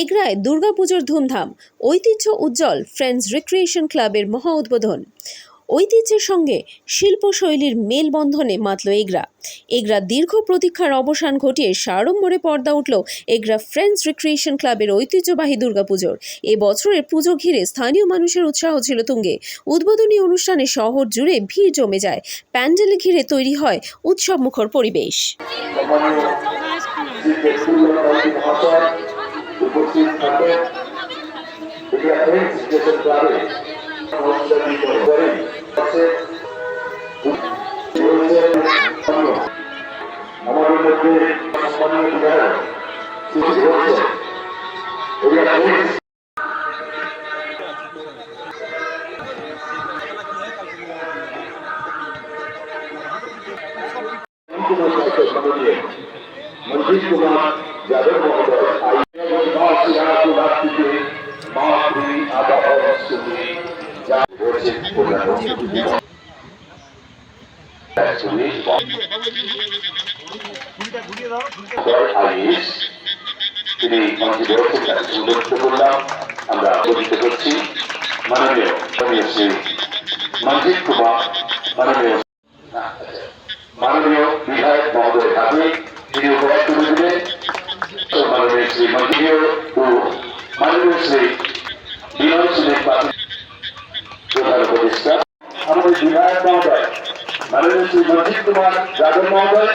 এগরায় দুর্গাপুজোর ধুমধাম, ঐতিহ্য উজ্জ্বল ফ্রেন্ডস রিক্রিয়েশন ক্লাবের মহা উদ্বোধন। ঐতিহ্যের সঙ্গে শিল্পশৈলীর মেলবন্ধনে মাতল এগরা। এগরা দীর্ঘ প্রতীক্ষার অবসান ঘটিয়ে সাড়ম্বরে পর্দা উঠল এগরা ফ্রেন্ডস রিক্রিয়েশন ক্লাবের ঐতিহ্যবাহী দুর্গাপুজোর। এ বছরের পুজো ঘিরে স্থানীয় মানুষের উৎসাহ ছিল তুঙ্গে। উদ্বোধনী অনুষ্ঠানে শহর জুড়ে ভিড় জমে যায়। প্যান্ডেল ঘিরে তৈরি হয় উৎসবমুখর পরিবেশ। উপস্থিত থাকে এটা ফ্রেন্ডস ক্লাবে করেন আমাদের মধ্যে সম্মানীয় বিধায়ক সৃষ্টি ফ্রেন্ডস মঞ্জিত কুমার যাদব তিনি সুদক্ষ করলাম আমরা পরিচিত করছি মাননীয় শ্রী মঞ্জিত কুমার মাননীয় মাননীয় বিধায়ক মহোদয় হাতে তিনি উপহার তুলে দিলেন মাননীয় শ্রী মন্ত্রীয় ও মাননীয় শ্রী উপদেষ্টা আমাদের